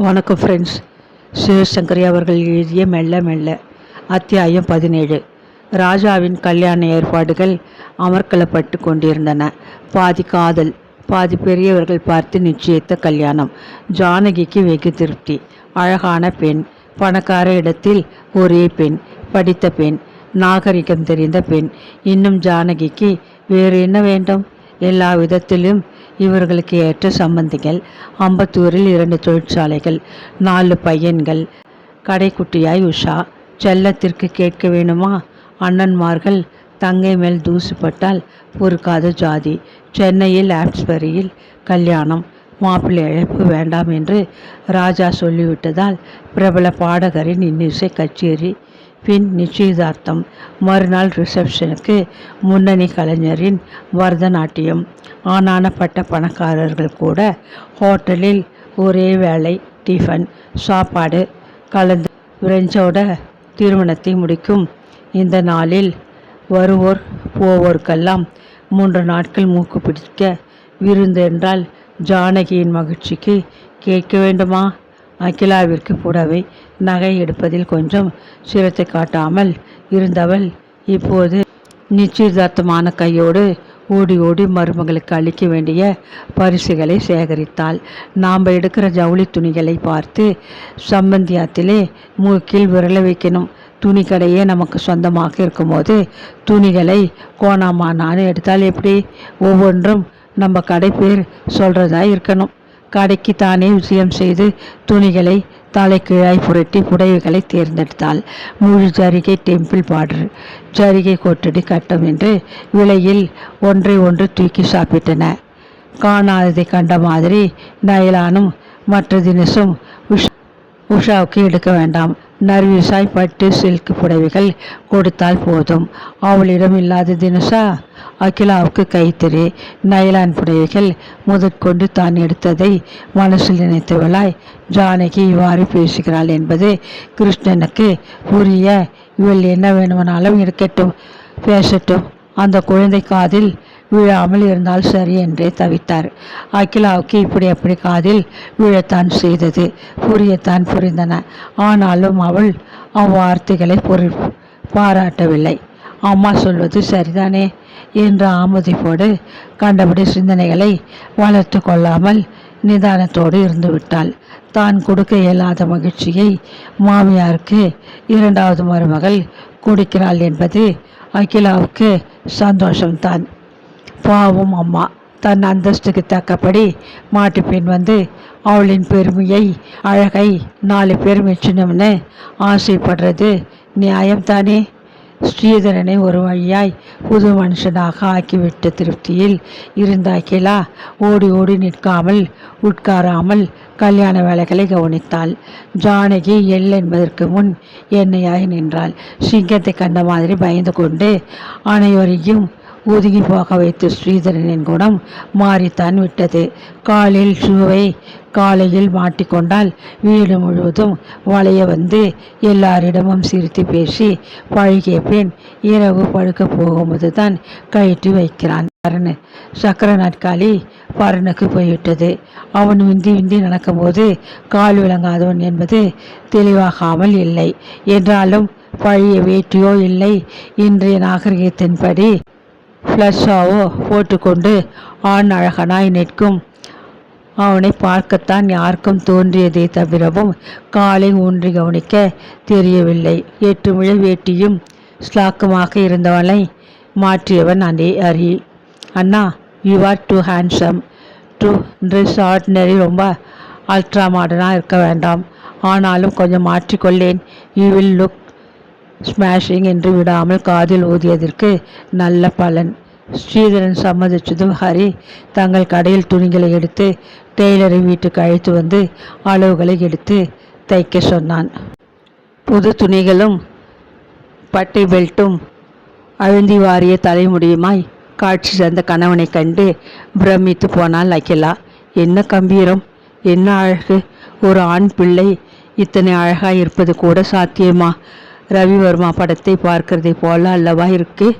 வணக்கம் ஃப்ரெண்ட்ஸ் சிவசங்கரி அவர்கள் எழுதிய மெல்ல மெல்ல அத்தியாயம் பதினேழு. ராஜாவின் கல்யாண ஏற்பாடுகள் அமர்க்கலப்பட்டு கொண்டிருந்தன. பாதி காதல் பாதி பெரியவர்கள் பார்த்து நிச்சயித்த கல்யாணம். ஜானகிக்கு வெகு திருப்தி. அழகான பெண் பணக்கார இடத்தில் ஒரே பெண் படித்த பெண் நாகரிகம் தெரிந்த பெண். இன்னும் ஜானகிக்கு வேறு என்ன வேண்டும்? எல்லா விதத்திலும் இவர்களுக்கு ஏற்ற சம்பந்திகள் அம்பத்தூரில் இரண்டு தொழிற்சாலைகள் நாலு பையன்கள். கடைக்குட்டியாய் உஷா செல்லத்திற்கு கேட்க வேணுமா? அண்ணன்மார்கள் தங்கை மேல் தூசுப்பட்டால் பொறுக்காத ஜாதி. சென்னையில் ஆப்ஸ்பரியில் கல்யாணம் மாப்பிள்ளை இழப்பு வேண்டாம் என்று ராஜா சொல்லிவிட்டதால் பிரபல பாடகரின் இன்னிசை கச்சேரி பின் நிச்சயதார்த்தம். மறுநாள் ரிசப்ஷனுக்கு முன்னணி கலைஞரின் பரதநாட்டியம். ஆனானப்பட்ட பணக்காரர்கள் கூட ஹோட்டலில் ஒரே வேளை டிஃபன் சாப்பாடு கலந்து பிரெஞ்சோட திருமணத்தை முடிக்கும். இந்த நாளில் வருவோர் போவோருக்கெல்லாம் மூன்று நாட்கள் மூக்கு பிடிக்க விருந்து என்றால் ஜானகியின் மகிழ்ச்சிக்கு கேட்க வேண்டுமா? அகிலாவிற்கு புடவை நகை எடுப்பதில் கொஞ்சம் சிரத்தை காட்டாமல் இருந்தவள் இப்போது நிச்சயதார்த்தமான கையோடு ஓடி ஓடி மருமகளுக்கு அளிக்க வேண்டிய பரிசுகளை சேகரித்தாள். நாம் எடுக்கிற ஜவுளி துணிகளை பார்த்து சம்பந்தியாத்திலே மூக்கில் விரல வைக்கணும். துணி கடையே நமக்கு சொந்தமாக இருக்கும்போது துணிகளை கோணாமானான்னு எடுத்தால் எப்படி? ஒவ்வொன்றும் நம்ம கடை பேர் சொல்கிறதா இருக்கணும். கடைக்கு தானே விஷயம் செய்து துணிகளை தலைக்கீழாய் புரட்டி புடவைகளை தேர்ந்தெடுத்தாள். முழு ஜரிகை டெம்பிள் பார்டர் ஜரிகை கொட்டடி கட்டம் என்று விலையில் ஒன்றை ஒன்று தூக்கி சாப்பிட்டன. காணாததை கண்ட மாதிரி நயலானும் மற்ற தினசும் உஷா உஷாவுக்கு எடுக்க வேண்டாம். நர்வீஸாய் பட்டு சில்க் புடவைகள் கொடுத்தால் போதும். அவளிடம் இல்லாத தினசா அகிலாவுக்கு கைத்தறி நைலான் புடவைகள் முதற்கொண்டு தான் எடுத்ததை மனசில் நினைத்தவளாய் ஜானகி இவ்வாறு பேசுகிறாள் என்பது கிருஷ்ணனுக்கு புரிய இவள் என்ன வேணுமானாலும் இருக்கட்டும் பேசட்டும். அந்த குழந்தை காதில் விழாமல் இருந்தால் சரி என்றே தவித்தார். அகிலாவுக்கு இப்படி அப்படி காதில் விழத்தான் செய்தது. புரியத்தான் புரிந்தன. ஆனாலும் அவள் அவ்வார்த்தைகளை பொருள் பாராட்டவில்லை. அம்மா சொல்வது சரிதானே என்ற ஆமதிப்போடு கண்டபடி சிந்தனைகளை வளர்த்து கொள்ளாமல் நிதானத்தோடு இருந்துவிட்டாள் தான் கொடுக்க இயலாத மகிழ்ச்சியை மாமியாருக்கு இரண்டாவது மருமகள் கொடுக்கிறாள் என்பது அகிலாவுக்கு சந்தோஷம்தான். பாவம் அம்மா. தன் அந்தஸ்துக்கு தக்கபடி மாட்டுப்பெண் வந்து அவளின் பெருமையை அழகை நாலு பேர் மெச்சணும்னு ஆசைப்படுறது நியாயம்தானே? ஸ்ரீதரனை ஒரு வழியாய் புது மனுஷனாக ஆக்கிவிட்ட திருப்தியில் இருந்த அகிலா ஓடி ஓடி நிற்காமல் உட்காராமல் கல்யாண வேலைகளை கவனித்தாள். ஜானகி எல் என்பதற்கு முன் எண்ணெயாய் நின்றாள். சிங்கத்தை கண்ட மாதிரி பயந்து கொண்டு அனைவரையும் ஒதுங்கி போக வைத்த ஸ்ரீதரனின் குணம் மாறித்தான் விட்டது. காலில் ஷூவை காலையில் மாட்டிக்கொண்டால் வீடு முழுவதும் வளைய வந்து எல்லாரிடமும் சிரித்து பேசி பழகிய பெண் இரவு படுக்க போகும்போது தான் கயிற்று வைக்கிறான். பரனு சக்கர நாட்காலி பரனுக்கு போய்விட்டது. அவன் விந்தி விந்தி நடக்கும்போது கால் விளங்காதவன் என்பது தெளிவாகாமல் இல்லை. என்றாலும் பழைய வேட்டியோ இல்லை. இன்றைய நாகரிகத்தின்படி ஃப்ளஷாவோ போட்டுக்கொண்டு ஆண் அழகனாய் நிற்கும். அவனை பார்க்கத்தான் யாருக்கும் தோன்றியதே தவிரவும் காலை ஊன்றி கவனிக்க தெரியவில்லை. எட்டு வேட்டியும் ஸ்லாக்குமாக இருந்தவனை மாற்றியவன் அதே அரி அண்ணா you are too handsome to dress ordinary ரொம்ப அல்ட்ரா மாடர்னாக இருக்க வேண்டாம். ஆனாலும் கொஞ்சம் மாற்றிக்கொள்ளேன். யூ வில் லுக் ஸ்மாஷிங் என்று விடாமல் காதில் ஊதியதற்கு நல்ல பலன். ஸ்ரீதரன் சம்மதிச்சதும் ஹரி தங்கள் கடையில் துணிகளை எடுத்து டெய்லரை வீட்டுக்கு அழைத்து வந்து அளவுகளை எடுத்து தைக்க சொன்னான். புது துணிகளும் பட்டை பெல்ட்டும் அழுந்தி வாரிய தலைமுடியுமாய் காட்சி தந்த கணவனை கண்டு பிரமித்து போனாள் அகிலா. என்ன கம்பீரம்? என்ன அழகு? ஒரு ஆண் பிள்ளை இத்தனை அழகாக இருப்பது கூட சாத்தியமா? ரவிவர்மா படத்தை பார்க்கிறதை போல அல்லவா இருக்கு?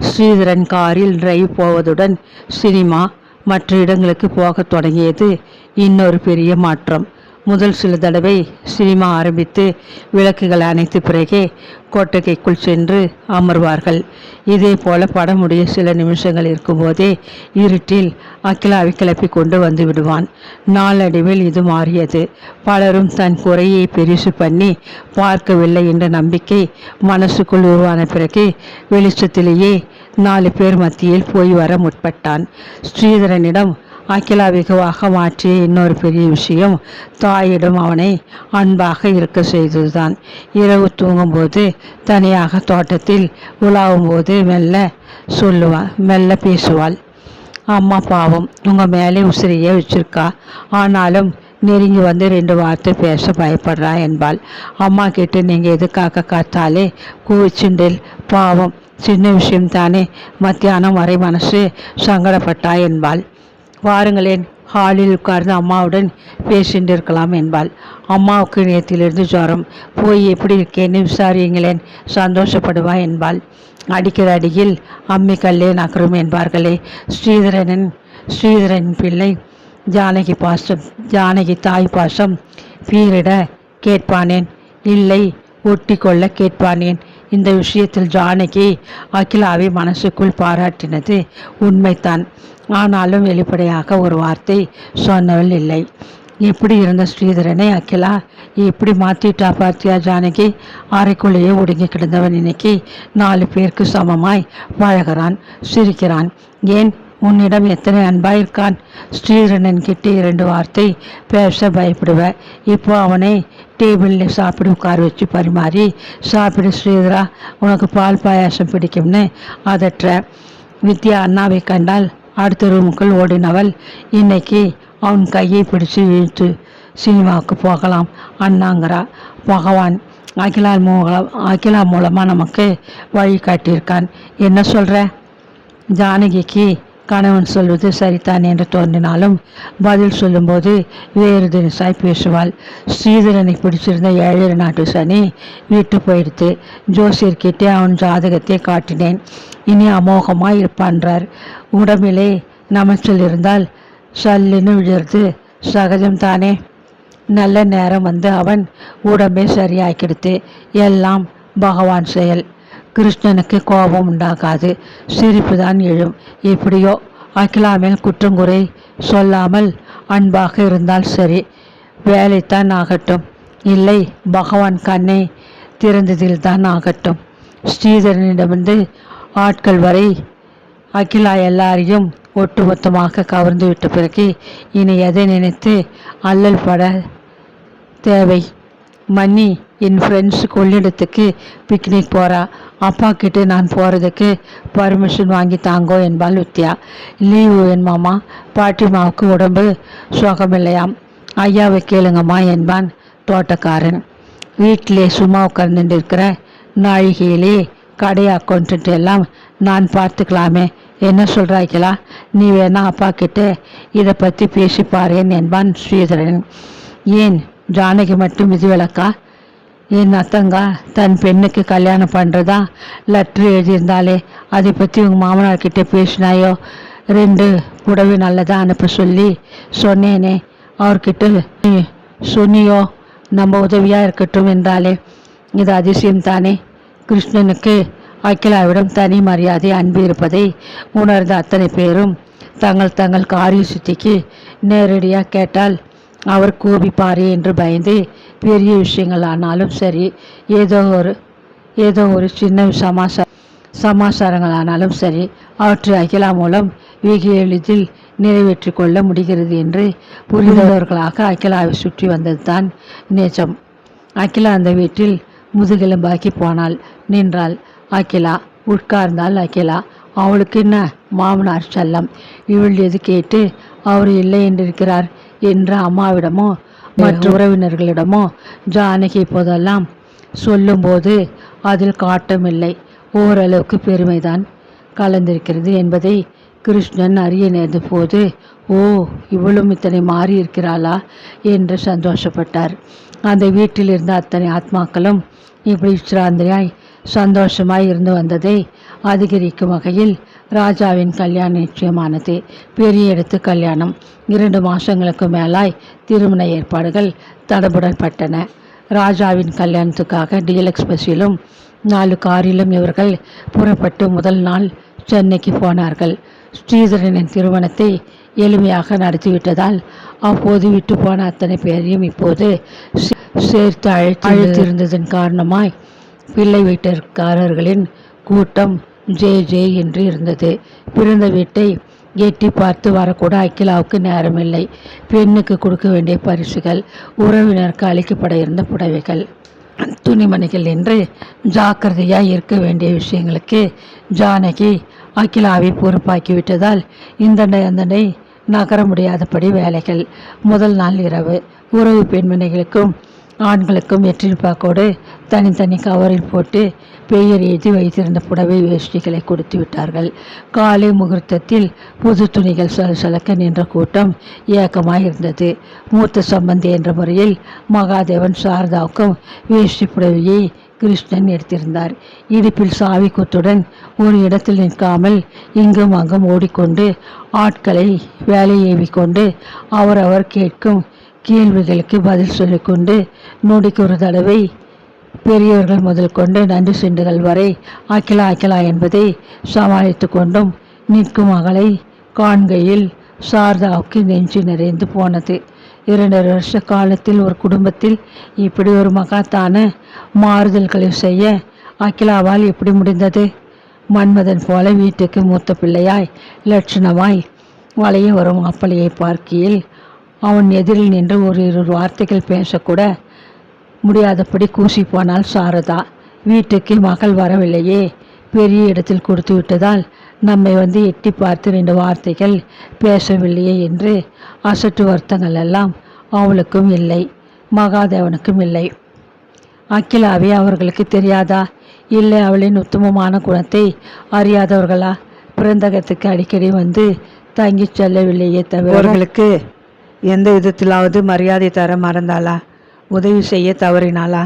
ஸ்ரீதரன் காரில் டிரைவ் போவதுடன் சினிமா மற்ற இடங்களுக்கு போகத் தொடங்கியது இன்னொரு பெரிய மாற்றம். முதல் சில தடவை சினிமா ஆரம்பித்து விளக்குகள் அணைத்து பிறகே கோட்டகைக்குள் சென்று அமர்வார்கள். இதே போல படமுடைய சில நிமிஷங்கள் இருக்கும்போதே இருட்டில் அக்கிலாவை கிளப்பி கொண்டு வந்து விடுவான். நாளடைவில் இது மாறியது. பலரும் தன் குறையை பெரிசு பண்ணி பார்க்கவில்லை என்ற நம்பிக்கை மனசுக்குள் உருவான பிறகு வெளிச்சத்திலேயே நாலு பேர் மத்தியில் போய் வர முற்பட்டான். ஸ்ரீதரனிடம் அகிலா வெகுவாக மாற்றிய இன்னொரு பெரிய விஷயம் தாயிடம் அவனை அன்பாக இருக்க செய்ததுதான். இரவு தூங்கும்போது தனியாக தோட்டத்தில் உலாவும் போது மெல்ல சொல்லுவாள் மெல்ல பேசுவாள். அம்மா பாவம் உங்கள் மேலே உசிரியே வச்சிருக்கா. ஆனாலும் நெருங்கி வந்து ரெண்டு வார்த்தை பேச பயப்படுறா என்பாள். அம்மா கிட்ட நீங்கள் எதுக்காக காத்தாலே கூவிச்சுண்டில் பாவம் சின்ன விஷயம் தானே மத்தியானம் வரை மனசு சங்கடப்பட்டா என்பாள். வாருங்களேன் ஹாலில் உட்கார்ந்து அம்மாவுடன் பேசிட்டு இருக்கலாம் என்பாள். அம்மாவுக்கு நேத்திலிருந்து ஜுரம். போய் எப்படி இருக்கேன்னு விசாரியுங்களேன் சந்தோஷப்படுவா என்பாள். அடிக்கிற அடியில் அம்மி கல்லே நகரும் என்பார்களே. ஸ்ரீதரனின் ஸ்ரீதரன் பிள்ளை ஜானகி பாசம் ஜானகி தாய் பாசம் பீரிட கேட்பானேன் இல்லை ஒட்டி கொள்ள கேட்பானேன். இந்த விஷயத்தில் ஜானகி அகிலாவை மனசுக்குள் பாராட்டினது உண்மைத்தான் ஆனாலும் வெளிப்படையாக ஒரு வார்த்தை சொன்னவள் இல்லை. இப்படி இருந்த ஸ்ரீதரனை அகிலா இப்படி மாற்றிட்டா பார்த்தியா ஜானகி? அறைக்குள்ளேயே ஒடுங்கி கிடந்தவன் இன்னைக்கு நாலு பேருக்கு சமமாய் பழகிறான் சிரிக்கிறான். ஏன் உன்னிடம் எத்தனை அன்பாயிருக்கான் ஸ்ரீதரனன் கிட்டே இரண்டு வார்த்தை பேச பயப்படுவ. இப்போ அவனை டேபிளில் சாப்பிட உட்கார வச்சு பரிமாறி சாப்பிடு ஸ்ரீதரா உனக்கு பால் பாயாசம் பிடிக்கும்னு அதற்ற. வித்யா அண்ணாவை கண்டால் அடுத்த ரூமுக்குள் ஓடினவள் இன்னைக்கு அவன் கையை பிடிச்சு இழுத்து சினிமாவுக்கு போகலாம் அண்ணாங்கிறா. பகவான் அகிலா மூலம் அகிலா மூலமாக நமக்கு வழி காட்டியிருக்கான். என்ன சொல்கிற ஜானகிக்கு கணவன் சொல்வது சரிதான் என்று தோன்றினாலும் பதில் சொல்லும்போது வேறு தினசாய் பேசுவாள். ஸ்ரீதரனை பிடிச்சிருந்த ஏழரை நாட்டு சனி வீட்டு போயிடுத்து ஜோசியர்கிட்டே அவன் ஜாதகத்தை காட்டினேன். இனி அமோகமாக இருப்பான்றார். உடம்பிலே நமச்சல் இருந்தால் சல்லுன்னு விழுறது சகஜம் தானே. நல்ல நேரம் வந்து அவன் உடம்பை சரியாக்கிடுத்து எல்லாம் பகவான் செயல். கிருஷ்ணனுக்கு கோபம் உண்டாகாது. சிரிப்பு தான் எழும். எப்படியோ அகிலா மேல் குற்றங்குறை சொல்லாமல் அன்பாக இருந்தால் சரி. வேலைத்தான் ஆகட்டும். இல்லை பகவான் கண்ணை திறந்ததில் தான் ஆகட்டும். ஸ்ரீதரனிடமிருந்து ஆட்கள் வரை அகிலா எல்லாரையும் ஒட்டுமொத்தமாக கவர்ந்து விட்ட பிறகு இனி எதை நினைத்து அல்லல் பட தேவை? மன்னி என் ஃப்ரெண்ட்ஸ் கொள்ளிடத்துக்கு பிக்னிக் போகிறா அப்பா கிட்ட நான் போகிறதுக்கு பர்மிஷன் வாங்கி தாங்கோ என்பாள் வித்யா. லீவு என் மாமா. பாட்டிமாவுக்கு உடம்பு சுகமில்லையாம் ஐயாவை கேளுங்கம்மா என்பான் தோட்டக்காரன். வீட்டிலே சும்மா உட்கார்ந்துட்டு இருக்கிற நாழிகையிலே கடை அக்கௌண்ட்டு எல்லாம் நான் பார்த்துக்கலாமே. என்ன சொல்கிறாய்களா நீ வேணா அப்பா கிட்ட இதை பற்றி பேசிப்பாரேன் என்பான் ஸ்ரீதரன். ஏன்? ஜானகி மட்டும் விதிவிலக்கா என் அத்தங்கா தன் பெண்ணுக்கு கல்யாணம் பண்ணுறதா லெட்ரு எழுதியிருந்தாலே அதை பற்றி உங்கள் மாமனார்கிட்ட பேசினாயோ? ரெண்டு புடவை நல்லதாக அனுப்ப சொல்லி சொன்னேனே. அவர்கிட்ட நீ சொன்னியோ? நம்ம உதவியாக இருக்கட்டும் என்றாலே இது அதிசயம் தானே? கிருஷ்ணனுக்கு அகிலாவிடம் தனி மரியாதை அன்பு இருப்பதை உணர்ந்த அத்தனை பேரும் தங்கள் தங்கள் காரிய சுத்திக்கு நேரடியாக கேட்டால் அவர் கோபிப்பாரே என்று பயந்து பெரிய விஷயங்கள் ஆனாலும் சரி ஏதோ ஒரு ஏதோ ஒரு சின்ன சமாசா சமாசாரங்கள் ஆனாலும் சரி அவற்றை அகிலா மூலம் வெகு எளிதில் நிறைவேற்றி கொள்ள முடிகிறது என்று புரிந்தவர்களாக அகிலாவை சுற்றி வந்தது தான் நேஜம் அகிலா அந்த வீட்டில் முதுகெலும்பாக்கி போனாள். நின்றாள். அகிலா உட்கார்ந்தாள் அகிலா. அவளுக்கு என்ன? மாமனார் செல்லம். இவள் எது கேட்டு அவர் இல்லை என்றிருக்கிறார். என்ற அம்மாவிடமோ மற்ற உறவினர்களிடமோ ஜானகி இப்போதெல்லாம் சொல்லும்போது அதில் காட்டமில்லை. ஓரளவுக்கு பெருமைதான் கலந்திருக்கிறது என்பதை கிருஷ்ணன் அறிய நேர்ந்த போது ஓ இவளும் இத்தனை மாறி இருக்கிறாளா என்று சந்தோஷப்பட்டார். அந்த வீட்டில் இருந்த அத்தனை ஆத்மாக்களும் இப்படி விசிராந்திரியாய் சந்தோஷமாய் இருந்து வந்ததை அதிகரிக்கும் வகையில் ராஜாவின் கல்யாண நிச்சயமானது பெரிய இடத்து கல்யாணம். இரண்டு மாதங்களுக்கு மேலாய் திருமண ஏற்பாடுகள் தடபுடல்பட்டன. ராஜாவின் கல்யாணத்துக்காக டீலக்ஸ் பஸ்ஸிலும் நாலு காரிலும் இவர்கள் புறப்பட்டு முதல் நாள் சென்னைக்கு போனார்கள். ஸ்ரீதரனின் திருமணத்தை எளிமையாக நடத்திவிட்டதால் அப்போது விட்டு போன அத்தனை பேரையும் இப்போது சேர்த்து அழைத்து அழைத்திருந்ததன் காரணமாய் பிள்ளை வீட்டிற்காரர்களின் கூட்டம் ஜே ஜே என்று இருந்தது. பிறந்த வீட்டை எட்டி பார்த்து வரக்கூட அகிலாவுக்கு நேரமில்லை. பெண்ணுக்கு கொடுக்க வேண்டிய பரிசுகள் உறவினருக்கு அளிக்கப்பட இருந்த புடவைகள். துணிமணிகள் என்று ஜாக்கிரதையாக இருக்க வேண்டிய விஷயங்களுக்கு ஜானகி அகிலாவை பொறுப்பாக்கி விட்டதால் இந்த அந்தனை நகர முடியாதபடி வேலைகள். முதல் நாள் இரவு உறவு பெண்மணிகளுக்கும் ஆண்களுக்கும் வெற்றிப்பாக்கோடு தனித்தனி கவரில் போட்டு பெயர் எழுதி வைத்திருந்த புடவை வேஷ்டிகளை கொடுத்து விட்டார்கள். காலை முகூர்த்தத்தில் புது துணிகள் சலசலக்க நின்ற கூட்டம் ஏக்கமாய் இருந்தது மூத்த சம்பந்தி என்ற முறையில் மகாதேவன் சாரதாவுக்கும் வேஷ்டி புடவையை கிருஷ்ணன் எடுத்திருந்தார். இடுப்பில் சாவி குத்துடன் ஒரு இடத்தில் நிற்காமல் இங்கும் அங்கும் ஓடிக்கொண்டு ஆட்களை வேலை ஏவிக்கொண்டு அவரவர் கேட்கும் கேள்விகளுக்கு பதில் சொல்லிக்கொண்டு நொடிக்கு ஒரு தடவை பெரியவர்கள் முதல் கொண்டு நன்றி சிண்டுகள் வரை ஆக்கிலா ஆக்கிலா என்பதை சமாளித்து கொண்டும் நிற்கும் மகளை காண்கையில் சாரதாவுக்கு நெஞ்சு நிறைந்து போனது. இரண்டரை வருஷ காலத்தில் ஒரு குடும்பத்தில் இப்படி ஒரு மகாத்தான மாறுதல்களை செய்ய அகிலாவால் எப்படி முடிந்தது? மன்மதன் போல வீட்டுக்கு மூத்த பிள்ளையாய் லட்சணமாய் வளைய வரும் அப்பளையை பார்க்கையில் அவன் எதிரில் நின்று ஒரு இரு வார்த்தைகள் பேசக்கூட முடியாதபடி கூசி போனாள் சாரதா. வீட்டுக்கு மகள் வரவில்லையே. பெரிய இடத்தில் கொடுத்து விட்டதால் நம்மை வந்து எட்டி பார்த்து ரெண்டு வார்த்தைகள் பேசவில்லையே என்று அசட்டு வருத்தங்கள் எல்லாம் அவளுக்கும் இல்லை மகாதேவனுக்கும் இல்லை. அகிலாவே அவர்களுக்கு தெரியாதா? இல்லை அவளின் உத்தமமான குணத்தை அறியாதவர்களா? பிறந்தகத்துக்கு அடிக்கடி வந்து தங்கிச் செல்லவில்லையே தவிர. அவர்களுக்கு எந்த விதத்திலாவது மரியாதை தர மறந்தாளா? உதவி செய்ய தவறினாளா?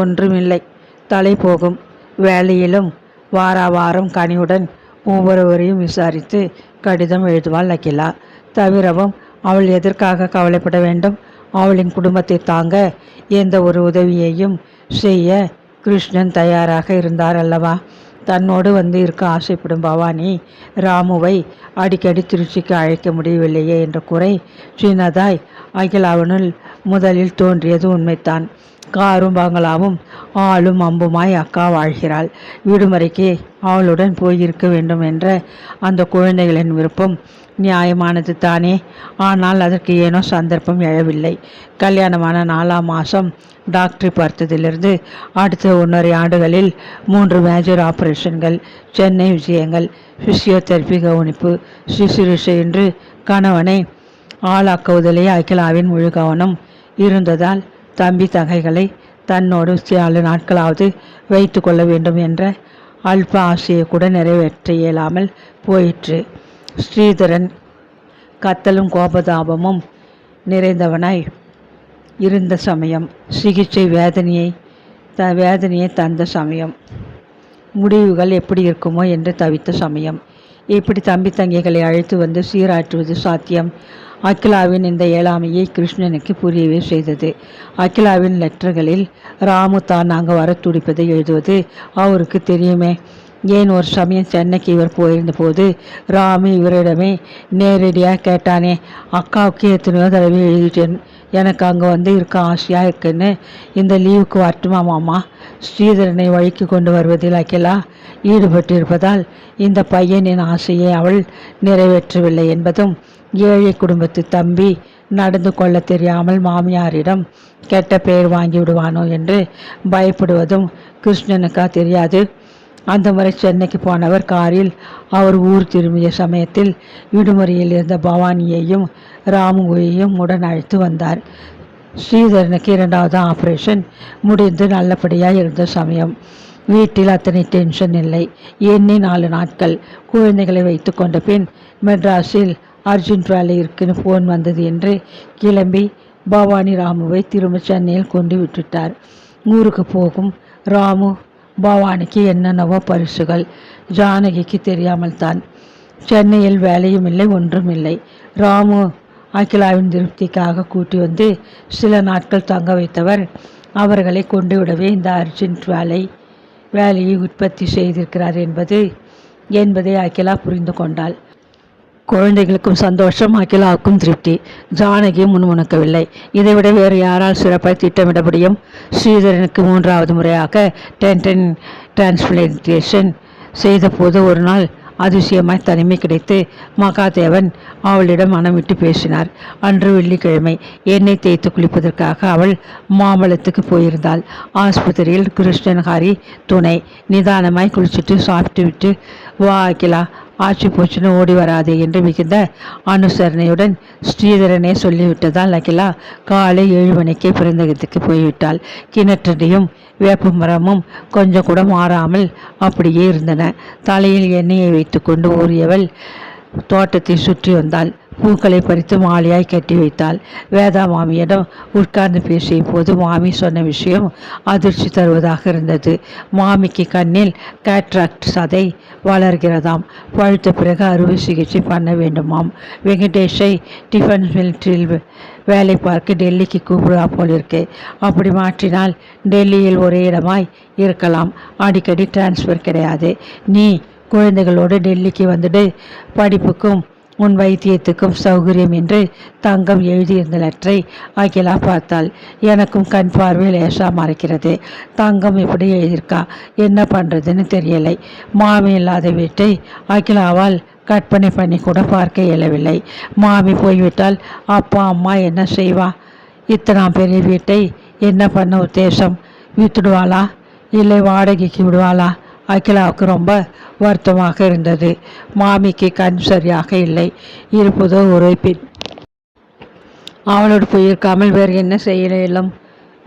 ஒன்றுமில்லை. தலை போகும். வேலையிலும் வார வாரம் கனிவுடன் ஒவ்வொருவரையும் விசாரித்து கடிதம் எழுதுவாள் அகிலா தவிரவும் அவள் எதற்காக கவலைப்பட வேண்டும்? அவளின் குடும்பத்தை தாங்க எந்த ஒரு உதவியையும் செய்ய கிருஷ்ணன் தயாராக இருந்தார் அல்லவா? தன்னோடு வந்து இருக்க ஆசைப்படும் பவானி ராமுவை அடிக்கடி திருச்சிக்கு அழைக்க முடியவில்லையே என்ற குறை சின்னதாய் அகிலாவனுள் முதலில் தோன்றியது உண்மைத்தான் காரும் பங்களாவும் ஆளும் அம்புமாய் அக்கா வாழ்கிறாள். விடுமுறைக்கு அவளுடன் போயிருக்க வேண்டும் என்ற அந்த குழந்தைகளின் விருப்பம் நியாயமானது தானே. ஆனால் அதற்கு ஏனோ சந்தர்ப்பம் எழவில்லை. கல்யாணமான நாலாம் மாதம் டாக்டரை பார்த்ததிலிருந்து அடுத்த ஒன்றரை ஆண்டுகளில் மூன்று மேஜர் ஆப்ரேஷன்கள் சென்னை விஷயங்கள் ஃபிசியோதெரபி கவனிப்பு சிசுரிஷை என்று கணவனை ஆளாக்குவதிலே அகிலாவின் முழு கவனம் இருந்ததால் தம்பி தகைகளை தன்னோடு சில நாட்களாவது வைத்து கொள்ள வேண்டும் என்ற அல்ப ஆசையை கூட நிறைவேற்ற இயலாமல் போயிற்று. ஸ்ரீதரன் கத்தலும் கோபதாபமும் நிறைந்தவனாய் இருந்த சமயம் சிகிச்சை வேதனையை த வேதனையை தந்த சமயம் முடிவுகள் எப்படி இருக்குமோ என்று தவித்த சமயம். எப்படி தம்பி தங்கைகளை அழைத்து வந்து சீராற்றுவது சாத்தியம். அகிலாவின் இந்த ஏழாமையை கிருஷ்ணனுக்கு புரியவே செய்தது. அகிலாவின் லெட்டர்களில் ராமு தான் நாங்கள் வர துடிப்பதை எழுதுவது அவருக்கு தெரியுமே ஏன் ஒரு சமயம் சென்னைக்கு இவர் போயிருந்தபோது ராமி இவரிடமே நேரடியாக கேட்டானே அக்காவுக்கு எத்தனையோ தடவை எழுதிட்டேன். எனக்கு அங்கே வந்து இருக்க ஆசையாக இருக்குன்னு. இந்த லீவுக்கு வரட்டுமா மாமா? ஸ்ரீதரனை வழிக்கு கொண்டு வருவதில் அகிலா ஈடுபட்டிருப்பதால் இந்த பையனின் ஆசையை அவள் நிறைவேற்றவில்லை என்பதும் ஏழை குடும்பத்து தம்பி நடந்து கொள்ள தெரியாமல் மாமியாரிடம் கெட்ட பெயர் வாங்கி விடுவானோ என்று பயப்படுவதும் கிருஷ்ணனுக்கா தெரியாது. அந்த முறை சென்னைக்கு போனவர் காரில் அவர் ஊர் திரும்பிய சமயத்தில் விடுமுறையில் இருந்த பவானியையும் ராமுவையும் உடன் அழைத்து வந்தார். ஸ்ரீதரனுக்கு இரண்டாவது ஆபரேஷன் முடிந்து நல்லபடியாக இருந்த சமயம். வீட்டில் அத்தனை டென்ஷன் இல்லை. எண்ணி நாலு நாட்கள் குழந்தைகளை வைத்து கொண்ட பின் மெட்ராஸில் அர்ஜுன் வேலை இருக்குன்னு ஃபோன் வந்தது என்று கிளம்பி பவானி ராமுவை திரும்ப சென்னையில் கொண்டு விட்டுட்டார். ஊருக்கு போகும் ராமு பவானிக்கு என்னென்னவோ பரிசுகள். ஜானகிக்கு தெரியாமல் தான் சென்னையில் வேலையும் இல்லை ஒன்றும் இல்லை. ராமு அகிலாவின் திருப்திக்காக கூட்டி வந்து சில நாட்கள் தங்க வைத்தவர். அவர்களை கொண்டு விடவே இந்த அர்ஜென்ட் வேலை வேலையை உற்பத்தி செய்திருக்கிறார் என்பது என்பதை அகிலா புரிந்து கொண்டாள். குழந்தைகளுக்கும் சந்தோஷம் அகிலாவுக்கும் திருப்தி. ஜானகி முன்முணுக்கவில்லை இதைவிட வேறு யாரால் சிறப்பாக திட்டமிட முடியும் ஸ்ரீதரனுக்கு மூன்றாவது முறையாக டென்டன் டிரான்ஸ்பிளேஷன் செய்தபோது ஒரு நாள் அதிசயமாய் தனிமை கிடைத்து மகாதேவன் அவளிடம் மனமிட்டு பேசினார். அன்று வெள்ளிக்கிழமை எண்ணெய் தேய்த்து குளிப்பதற்காக அவள் மாம்பழத்துக்கு போயிருந்தாள். ஆஸ்பத்திரியில் கிருஷ்ணன் ஹரி துணை. நிதானமாய் குளிச்சுட்டு சாப்பிட்டு விட்டு வா அகிலா ஆச்சு போச்சுன்னு ஓடி வராதே என்று மிகுந்த அனுசரணையுடன் ஸ்ரீதரனே சொல்லிவிட்டதால் அகிலா காலை ஏழு மணிக்கே பிறந்தகத்துக்கு போய்விட்டாள். கிணற்றடியும் வேப்ப மரமும் கொஞ்சம் கூட மாறாமல் அப்படியே இருந்தன. தலையில் எண்ணெயை வைத்துக்கொண்டு ஊறியவள் தோட்டத்தை சுற்றி வந்தாள். பூக்களை பறித்து மாலையாய் கட்டி வைத்தாள். வேதா மாமியிடம் உட்கார்ந்து பேசிய போது மாமி சொன்ன விஷயம் அதிர்ச்சி தருவதாக இருந்தது. மாமிக்கு கண்ணில் கேட்ராக்ட் சதை வளர்கிறதாம். பழுத்த பிறகு அறுவை சிகிச்சை பண்ண வேண்டுமாம். வெங்கடேஷை டிஃபன் மிலிட்ரியில் வேலை பார்க்க டெல்லிக்கு கூப்பிடுவா போல் இருக்கு. அப்படி மாற்றினால் டெல்லியில் ஒரே இடமாய் இருக்கலாம். அடிக்கடி டிரான்ஸ்ஃபர் கிடையாது. நீ குழந்தைகளோடு டெல்லிக்கு வந்துடு. படிப்புக்கும் உன் வைத்தியத்துக்கும் சௌகரியம் என்று தங்கம் எழுதியிருந்த லெட்டரை அகிலா பார்த்தாள். எனக்கும் கண் பார்வை லேசாக மறைக்கிறது. தங்கம் இப்படி எழுதியிருக்கா? என்ன பண்ணுறதுன்னு தெரியலை. மாமி இல்லாத வீட்டை அகிலாவால் கற்பனை பண்ணி கூட பார்க்க இயலவில்லை. மாமி போய்விட்டால் அப்பா அம்மா என்ன செய்வா? இத்தனாம் பெரிய வீட்டை என்ன பண்ண உத்தேசம்? வித்துடுவாளா? இல்லை வாடகைக்கு விடுவாளா? அகிலாவுக்கு ரொம்ப வருத்தமாக இருந்தது. மாமிக்கு கண் சரியாக இல்லை. இருப்பதோ ஒரு பெண் அவளோடு போயிருக்காமல் வேறு என்ன செய்யல இயலும்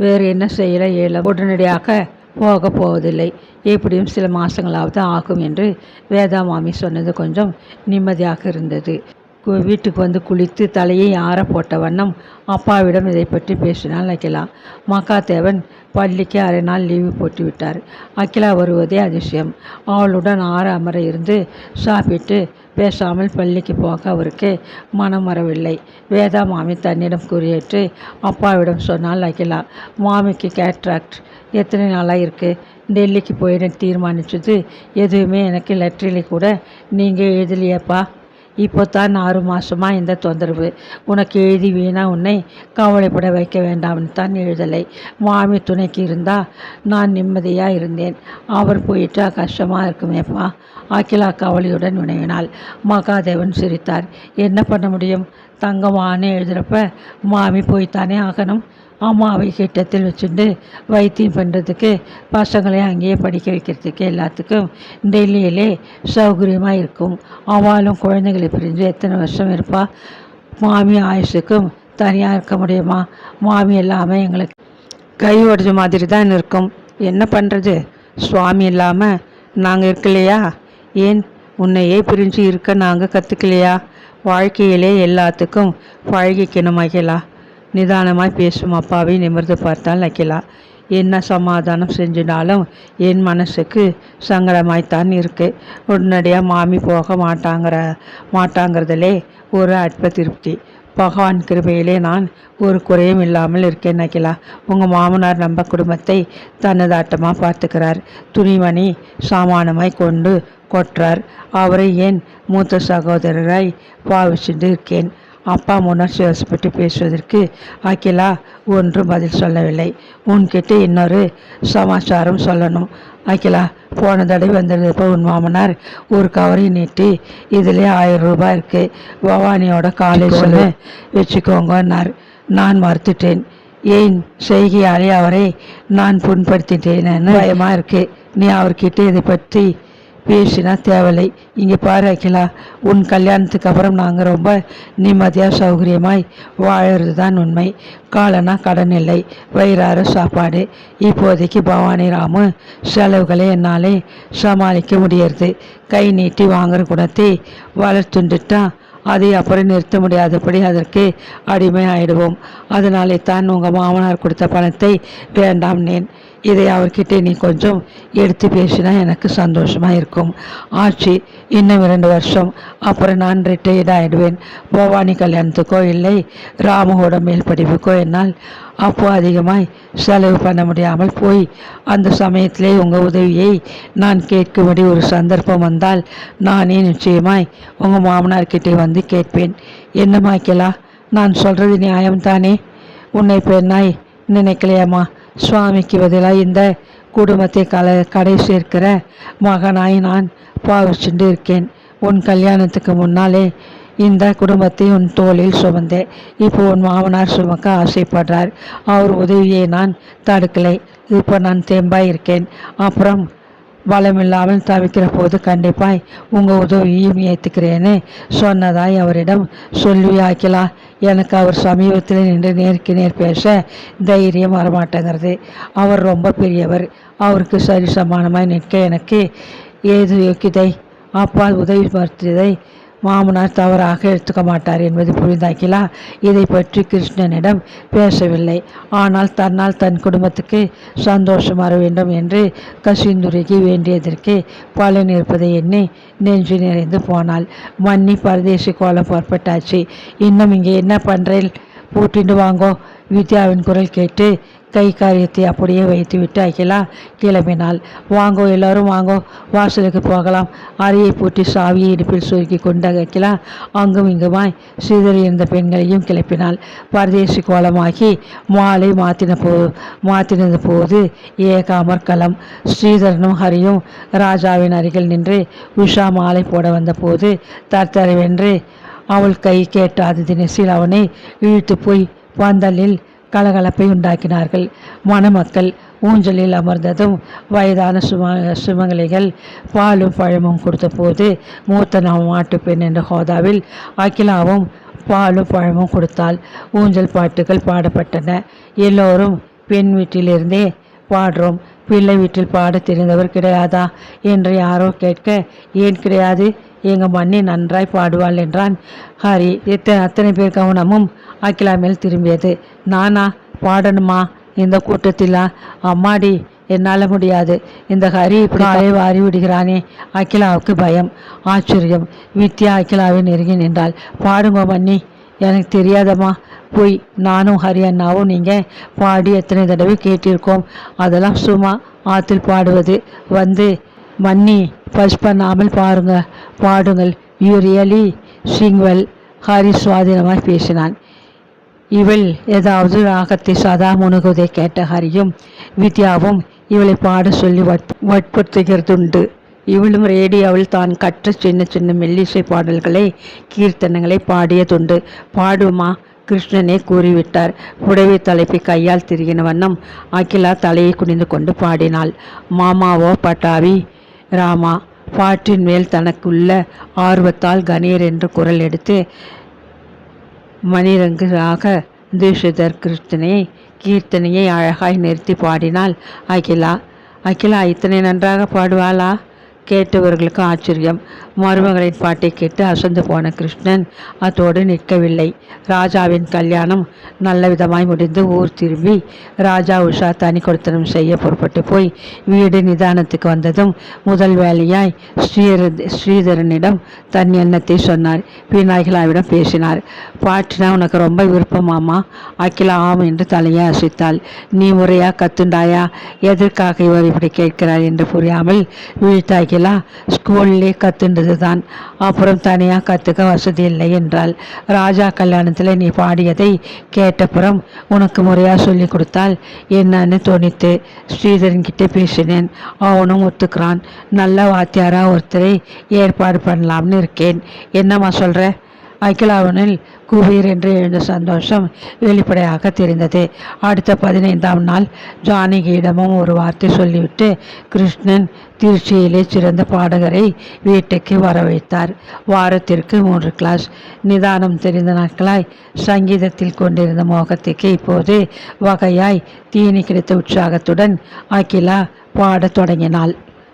வேறு என்ன செய்யல இயலும் உடனடியாக போக போவதில்லை. எப்படியும் சில மாதங்களாவது ஆகும் என்று வேதா மாமி சொன்னது கொஞ்சம் நிம்மதியாக இருந்தது. வீட்டுக்கு வந்து குளித்து தலையை ஆற போட்ட வண்ணம் அப்பாவிடம் இதை பற்றி பேசினாள் அகிலா மகாதேவன் பள்ளிக்கு அரை நாள் லீவு போட்டு விட்டார் அகிலா வருவதே அதிசயம். அவளுடன் ஆற அமர இருந்து சாப்பிட்டு பேசாமல் பள்ளிக்கு போக அவருக்கு மனம் வரவில்லை. வேதா மாமி தன்னிடம் கூறியற்று அப்பாவிடம் சொன்னால் அகிலா மாமிக்கு கேட்ராக்ட் எத்தனை நாளாக இருக்குது டெல்லிக்கு போயிட தீர்மானிச்சது எதுவுமே எனக்கு லெட்டரில் கூட நீங்கள் எழுதலையேப்பா? இப்போ தான் ஆறு மாதமாக இந்த தொந்தரவு. உனக்கு எழுதி வீணா உன்னை கவலைப்பட வைக்க வேண்டாம்னு தான் எழுதலை. மாமி துணைக்கு இருந்தால் நான் நிம்மதியாக இருந்தேன். அவர் போயிட்டா கஷ்டமாக இருக்குமேப்பா. அகிலா கவலையுடன் வினவினாள். மகாதேவன் சிரித்தார். என்ன பண்ண முடியும்? தங்கமானு எழுதுகிறப்ப மாமி போய்த்தானே ஆகணும். அம்மாவை கிட்டத்தில் வச்சுட்டு வைத்தியம் பண்ணுறதுக்கு பசங்களை அங்கேயே படிக்க வைக்கிறதுக்கு எல்லாத்துக்கும் டெல்லியிலே சௌகரியமாக இருக்கும். அவளும் குழந்தைகளை பிரிஞ்சு எத்தனை வருஷம் இருப்பா? மாமி ஆயுஷுக்கும் தனியாக இருக்க முடியுமா? மாமி எல்லாமே எங்களுக்கு கை உடைஞ்ச மாதிரி தான் இருக்கும். என்ன பண்ணுறது சுவாமி இல்லாமல் நாங்கள் இருக்கலையா? ஏன் உன்னையே பிரிஞ்சு இருக்க நாங்கள் கற்றுக்கலையா வாழ்க்கையிலே எல்லாத்துக்கும் பழகிக்கணும் மகிழா நிதானமாய் பேசும் அப்பாவை நிமிர்ந்து பார்த்தாள் அகிலா. என்ன சமாதானம் செஞ்சினாலும் என் மனசுக்கு சங்கடமாய்த்தான் இருக்கு. உடனடியாக மாமி போக மாட்டாங்கிற மாட்டாங்கிறதுலே ஒரு அற்ப திருப்தி. பகவான் கிருபையிலே நான் ஒரு குறையும் இல்லாமல் இருக்கேன் அகிலா. உங்கள் மாமனார் நம்ம குடும்பத்தை தன்னதாட்டமாக பார்த்துக்கிறார். துணிமணி சாமானமாய் கொண்டு கொற்றார் அவரை ஏன் மூத்த சகோதரராய் பாவிச்சுட்டு இருக்கேன்? அப்பா உணர்ச்சி வசப்பட்டு பேசுவதற்கு அகிலா ஒன்றும் பதில் சொல்லவில்லை. உன்கிட்ட இன்னொரு சமாச்சாரம் சொல்லணும். அகிலா போன தடவை வந்திருந்தப்போ உன் மாமனார் ஒரு கவரை நீட்டி இதிலே ஆயிரம் ரூபாய் இருக்கு. பவானியோட காலேஜில் வச்சுக்கோங்கன்னார். நான் மறுத்துட்டேன். ஏன்? செய்கையாலே அவரை நான் புண்படுத்திட்டேன்னு பயமாக இருக்கு. நீ அவர்கிட்ட இதை பற்றி பேசினா தேவலை இங்கே பாரு அகிலா உன் கல்யாணத்துக்கு அப்புறம் நாங்கள் ரொம்ப நிம்மதியாக சௌகரியமாய் வாழறது தான் உண்மை. காலனா கடன் இல்லை வயிறார சாப்பாடு. இப்போதைக்கு பவானி ராமு செலவுகளை என்னாலே சமாளிக்க முடியறது. கை நீட்டி வாங்குற குணத்தை வளர்த்துண்டுட்டா அதை அப்புறம் நிறுத்த முடியாதபடி அதற்கு அடிமை ஆயிடுவோம் அதனாலே தான் உங்கள் மாமனார் கொடுத்த பணத்தை வேண்டாம்னேன் இதை அவர்கிட்ட நீ கொஞ்சம் எடுத்து பேசினா எனக்கு சந்தோஷமாக இருக்கும். ஆச்சு இன்னும் இரண்டு வருஷம். அப்புறம் நான் ரிட்டையர்ட் ஆகிடுவேன் பவானி கல்யாணத்துக்கோ இல்லை ராமுவோட மேல் படிப்புக்கோ என்னால் அப்போ அதிகமாய் செலவு பண்ண முடியாமல் போய் அந்த சமயத்திலே உங்கள் உதவியை நான் கேட்கும்படி ஒரு சந்தர்ப்பம் வந்தால் நானே நிச்சயமாய் உங்கள் மாமனார்கிட்டே வந்து கேட்பேன். என்ன மாய்க்கலா நான் சொல்கிறது நியாயம்தானே? உன்னை பெண்ணாய் நினைக்கலையாம்மா. சுவாமிக்கு பதிலாக இந்த குடும்பத்தை கல கடை சேர்க்கிற மகனாய் நான் பாவிச்சுட்டு இருக்கேன். உன் கல்யாணத்துக்கு முன்னாலே இந்த குடும்பத்தை உன் தோளில் சுமந்தேன். இப்போ உன் மாமனார் சுமக்க ஆசைப்படுறார். அவர் உதவியை நான் தடுக்கலை. இப்போ நான் தெம்பாக இருக்கேன். அப்புறம் பலமில்லாமல் தவிக்கிற போது கண்டிப்பாய் உங்கள் உதவியும் ஏற்றுக்கிறேன்னு சொன்னதாய் அவரிடம் சொல்லி ஆக்கலா எனக்கு அவர் சமீபத்தில் நின்று நேருக்கு நேர் பேச தைரியம் வரமாட்டேங்கிறது. அவர் ரொம்ப பெரியவர். அவருக்கு சரி சமானமாய் நிற்க எனக்கு ஏது யோக்கியதை? அப்பா உதவி மறுத்ததை மாமனார் தவறாக எடுத்துக்க மாட்டார் என்பது புரிந்தாக்கிலா? இதை பற்றி கிருஷ்ணனிடம் பேசவில்லை. ஆனால் தன்னால் தன் குடும்பத்துக்கு சந்தோஷம் வர வேண்டும் என்று கசிந்துரைக்கு வேண்டியதற்கு பலன் இருப்பதை எண்ணி நெஞ்சு நிறைந்து போனாள். மன்னி பரதேசி கோலம் புறப்பட்டாச்சு. இன்னும் இங்கே என்ன பண்ணுறேன் பூட்டிண்டு வாங்கோ. வித்யாவின் குரல் கேட்டு கை காரியத்தை அப்படியே வைத்துவிட்டு அகிலா கிளம்பினாள். வாங்கோ எல்லாரும் வாங்கோ வாசலுக்கு போகலாம். அறையை பூட்டி சாவியை இடுப்பில் சுருக்கி கொண்ட அகிலா அங்கும் இங்குமாய் சிதறியிருந்த பெண்களையும் கிளப்பினாள். பரதேசி கோலமாகி மாலை மாற்றின போ மாற்றினது போது ஏகாமர் கலம் ஸ்ரீதரனும் ஹரியும் ராஜாவின் அருகில் நின்று உஷா மாலை போட வந்தபோது தர்த்தரவென்று அவள் கை கேட்டாது தினசில் அவனை இழுத்து போய் பந்தலில் கலகலப்பை உண்டாக்கினார்கள். மணமக்கள் ஊஞ்சலில் அமர்ந்ததும் வயதான சும சுமங்கலிகள் பாலும் பழமும் கொடுத்தபோது மூத்த மாட்டு பெண் என்ற ஹோதாவில் அகிலாவும் பாலும் பழமும் கொடுத்தால் ஊஞ்சல் பாட்டுகள் பாடப்பட்டன. எல்லோரும் பெண் வீட்டிலிருந்தே பாடுறோம். பிள்ளை வீட்டில் பாட தெரிந்தவர் கிடையாதா என்று யாரோ கேட்க ஏன் கிடையாது? எங்கள் மண்ணி நன்றாய் பாடுவாள் என்றான். ஹரி எத்தனை அத்தனை பேர் கவனமும் அகிலா மேல் திரும்பியது. நானா பாடணுமா? இந்த கூட்டத்தில் அம்மாடி என்னால் முடியாது. இந்த ஹரி இப்படி வாரி விடுகிறானே அகிலாவுக்கு பயம் ஆச்சரியம். வித்யா அகிலாவை நெருங்கி நின்றாள். பாடுங்க மன்னி எனக்கு தெரியாதம்மா. போய் நானும் ஹரி அண்ணாவும் நீங்கள் பாடி எத்தனை தடவை கேட்டிருக்கோம். அதெல்லாம் சும்மா ஆற்றில் பாடுவது. வந்து மன்னி பஸ் பண்ணாமல் பாருங்க பாடுங்கள். You really sing well Hari சுவாதீனமாய் பேசினான். இவள் ஏதாவது ராகத்தை சதா முணுகுவதை கேட்ட ஹரியும் வித்யாவும் இவளை பாட சொல்லி வற்புறுத்துகிறதுண்டு. இவளும் ரேடியோவில் தான் கற்ற சின்ன சின்ன மெல்லிசை பாடல்களை கீர்த்தனங்களை பாடியதுண்டு. பாடுமா? கிருஷ்ணனே கூறிவிட்டார். புடவை தலைப்பை கையால் திரிகின வண்ணம் அகிலா தலையை குனிந்து கொண்டு பாடினாள். மாமாவோ பட்டாவி ராமா பாட்டின் மேல் தனக்குள்ள ஆர்வத்தால் கணீர் என்று குரல் எடுத்து மணிரங்கராக தீஷிதர் கிருஷ்ணனை கீர்த்தனையை அழகாய் நிறுத்தி பாடினாள். அகிலா அகிலா இத்தனை நன்றாக பாடுவாளா? கேட்டவர்களுக்கு ஆச்சரியம். மருமகளின் பாட்டை கேட்டு அசந்து போன கிருஷ்ணன் அதோடு நிற்கவில்லை. ராஜாவின் கல்யாணம் நல்ல விதமாய் முடிந்து ஊர் திரும்பி ராஜா உஷா தனி கொடுத்தனம் செய்ய புறப்பட்டு போய் வீடு நிதானத்துக்கு வந்ததும் முதல் வேலையாய் ஸ்ரீர ஸ்ரீதரனிடம் தன் எண்ணத்தை சொன்னார். பின் பேசினார். பாட்டினா உனக்கு ரொம்ப விருப்பமாமா அகிலா ஆம் என்று தலையை அசைத்தாள். நீ முறையா கத்துண்டாயா? எதற்காக இவர் இப்படி கேட்கிறார் என்று புரியாமல் வீழ்த்தாகி எல்லாம் ஸ்கூல்லே கற்றுன்றது தான் அப்புறம் தனியாக கற்றுக்க வசதி இல்லை என்றால் ராஜா கல்யாணத்தில் நீ பாடியதை கேட்டப்புறம் உனக்கு முறையாக சொல்லி கொடுத்தால் என்னன்னு தோணித்து ஸ்ரீதரன்கிட்ட பேசினேன். அவனும் ஒத்துக்கிறான். நல்ல வாத்தியாராக ஒருத்தரை ஏற்பாடு பண்ணலாம்னு இருக்கேன். என்னம்மா சொல்கிற அகிலாவனில் குபீர் என்று எழுந்த சந்தோஷம் வெளிப்படையாக தெரிந்தது. அடுத்த பதினைந்தாம் நாள் ஜானகியிடமும் ஒரு வார்த்தை சொல்லிவிட்டு கிருஷ்ணன் திருச்சியிலே சிறந்த பாடகரை வீட்டுக்கு வர வைத்தார் வாரத்திற்கு மூன்று கிளாஸ் நிதானம் தெரிந்த நாட்களாய் சங்கீதத்தில் கொண்டிருந்த மோகத்துக்கு இப்போது வகையாய் தீனி கிடைத்த உற்சாகத்துடன் அகிலா பாடத் தொடங்கினாள்.